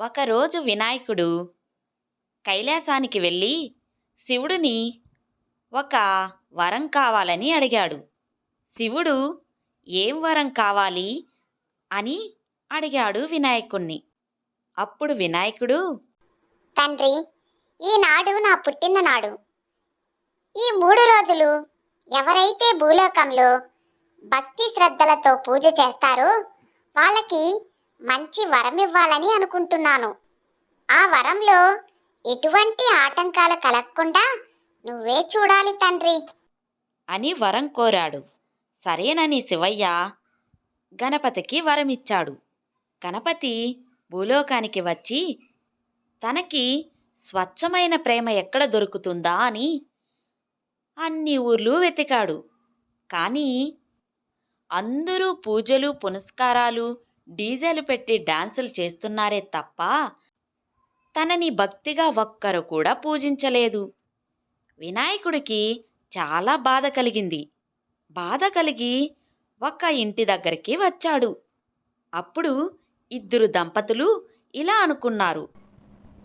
ఒకరోజు వినాయకుడు కైలాసానికి వెళ్ళి శివుడిని ఒక వరం కావాలని అడిగాడు. శివుడు ఏం వరం కావాలి? అని అడిగాడు వినాయకుణ్ణి. అప్పుడు వినాయకుడు తండ్రి ఈనాడు నా పుట్టిననాడు ఈ మూడు రోజులు ఎవరైతే భూలోకంలో భక్తి శ్రద్ధలతో పూజ చేస్తారో వాళ్ళకి మంచి వరం ఇవ్వాలని అనుకుంటున్నాను. ఆ వరంలో ఎటువంటి ఆటంకాలు కలగకుండా నువ్వే చూడాలి తండ్రి. అని వరం కోరాడు. సరేనని శివయ్య గణపతికి వరమిచ్చాడు. గణపతి భూలోకానికి వచ్చి తనకి స్వచ్ఛమైన ప్రేమ ఎక్కడ దొరుకుతుందా అని అన్ని ఊర్లు వెతికాడు. కానీ అందరూ పూజలు పునస్కారాలు డీజేలు పెట్టి డాన్సులు చేస్తున్నారే తప్ప తనని భక్తిగా ఒక్కరు కూడా పూజించలేదు. వినాయకుడికి చాలా బాధ కలిగింది. బాధ కలిగి ఒక ఇంటి దగ్గరికి వచ్చాడు. అప్పుడు ఇద్దరు దంపతులు ఇలా అనుకున్నారు.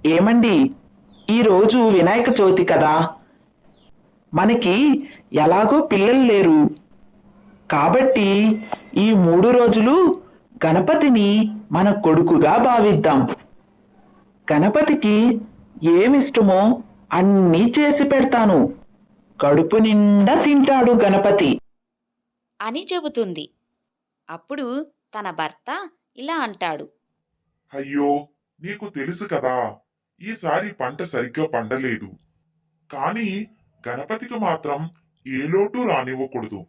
ఏమండి? ఈరోజు వినాయక చవితి కదా. మనకి ఎలాగో పిల్లలు లేరు. కాబట్టి ఈ మూడు రోజులు గణపతిని మన కొడుకుగా భావిద్దాం. గణపతికి ఏమిష్టమో అన్నీ చేసి పెడతాను. కడుపు నిండా తింటాడు గణపతి. అని చెబుతుంది. అప్పుడు తన భర్త ఇలా అంటాడు. అయ్యో నీకు తెలుసు కదా ఈసారి పంట సరిగ్గా పండలేదు. కానీ గణపతికి మాత్రం ఏ లోటు రానివ్వకూడదు.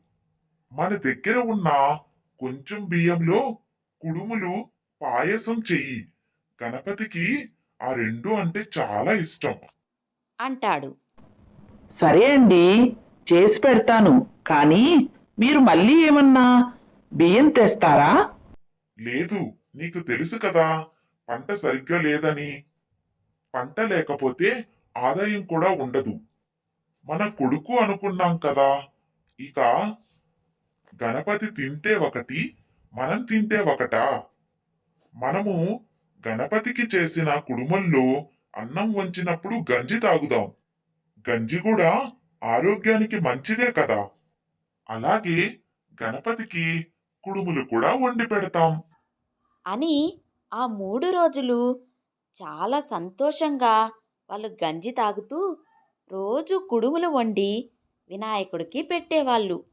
మన దగ్గర ఉన్న కొంచెం బియ్యంలో కుడుములు పాయసం చెయ్యి. గణపతికి ఆ రెండు అంటే చాలా ఇష్టం. అంటాడు. సరే అండి చేసి పెడతాను. కానీ మీరు మళ్ళీ ఏమన్నా బియ్యం తెస్తారా? లేదు నీకు తెలుసు కదా పంట సరిగ్గా లేదని. పంట లేకపోతే ఆదాయం కూడా ఉండదు. మన కొడుకు అనుకున్నాం కదా ఇక గణపతి తింటే ఒకటి మనం తింటే ఒకట? మనము గణపతికి చేసిన కుడుమల్లో అన్నం వంచినప్పుడు గంజి తాగుదాం. గంజి కూడా ఆరోగ్యానికి మంచిదే కదా. అలాగే గణపతికి కుడుములు కూడా వండి పెడతాం. అని ఆ మూడు రోజులు చాలా సంతోషంగా వాళ్ళు గంజి తాగుతూ రోజు కుడుములు వండి వినాయకుడికి పెట్టేవాళ్ళు.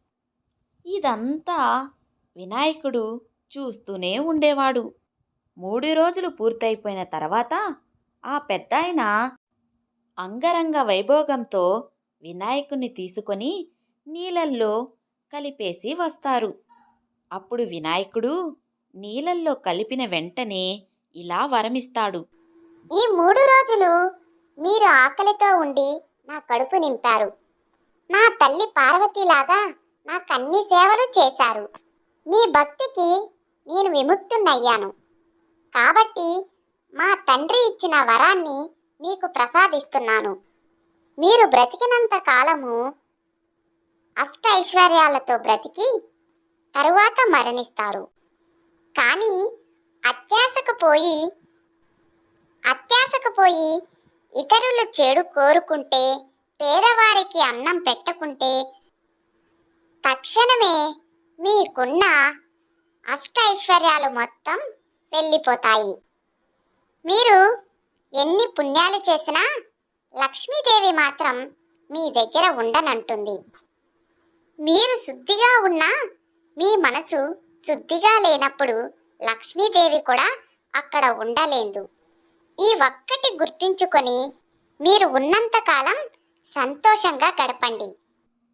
ఇదంతా వినాయకుడు చూస్తూనే ఉండేవాడు. మూడు రోజులు పూర్తయిపోయిన తర్వాత ఆ పెద్దాయన అంగరంగ వైభోగంతో వినాయకుణ్ణి తీసుకొని నీళ్ళల్లో కలిపేసి వస్తారు. అప్పుడు వినాయకుడు నీళ్ళల్లో కలిపిన వెంటనే ఇలా వరమిస్తాడు. ఈ మూడు రోజులు మీరు ఆకలితో ఉండి నా కడుపు నింపారు. నా తల్లి పార్వతిలాగా నాకు అన్ని సేవలు చేశారు. మీ భక్తికి నేను విముక్తున్నయ్యాను కాబట్టి మా తండ్రి ఇచ్చిన వరాన్ని మీకు ప్రసాదిస్తున్నాను. మీరు బ్రతికినంత కాలము అష్ట ఐశ్వర్యాలతో బ్రతికి తరువాత మరణిస్తారు. కానీ అత్యాశకు పోయి అత్యాశకు పోయి ఇతరులు చెడు కోరుకుంటే పేదవారికి అన్నం పెట్టకుంటే తక్షణమే మీకున్న అష్టైశ్వర్యాలు మొత్తం వెళ్ళిపోతాయి. మీరు ఎన్ని పుణ్యాలు చేసినా లక్ష్మీదేవి మాత్రం మీ దగ్గర ఉండనంటుంది. మీరు శుద్ధిగా ఉన్నా మీ మనసు శుద్ధిగా లేనప్పుడు లక్ష్మీదేవి కూడా అక్కడ ఉండలేదు. ఈ ఒక్కటి గుర్తించుకొని మీరు ఉన్నంతకాలం సంతోషంగా గడపండి.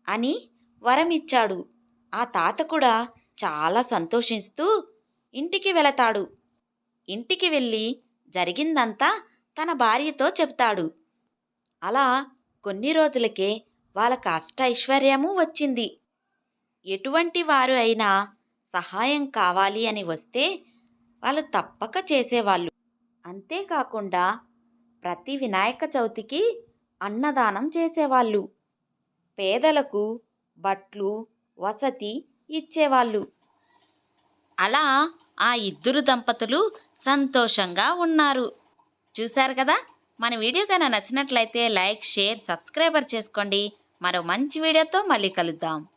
అని వరమిచ్చాడు. ఆ తాత కూడా చాలా సంతోషిస్తూ ఇంటికి వెళతాడు. ఇంటికి వెళ్ళి జరిగిందంతా తన భార్యతో చెప్తాడు. అలా కొన్ని రోజులకే వాళ్ళ కాష్ట ఐశ్వర్యము వచ్చింది. ఎటువంటి వారు అయినా సహాయం కావాలి అని వస్తే వాళ్ళు తప్పక చేసేవాళ్ళు. అంతేకాకుండా ప్రతి వినాయక చవితికి అన్నదానం చేసేవాళ్ళు. పేదలకు బట్లు వసతి ఇచ్చేవాళ్ళు. అలా ఆ ఇద్దరు దంపతులు సంతోషంగా ఉన్నారు. చూశారు కదా? మన వీడియో కన్నా నచ్చినట్లయితే లైక్ షేర్ సబ్స్క్రైబర్ చేసుకోండి. మరో మంచి వీడియోతో మళ్ళీ కలుద్దాం.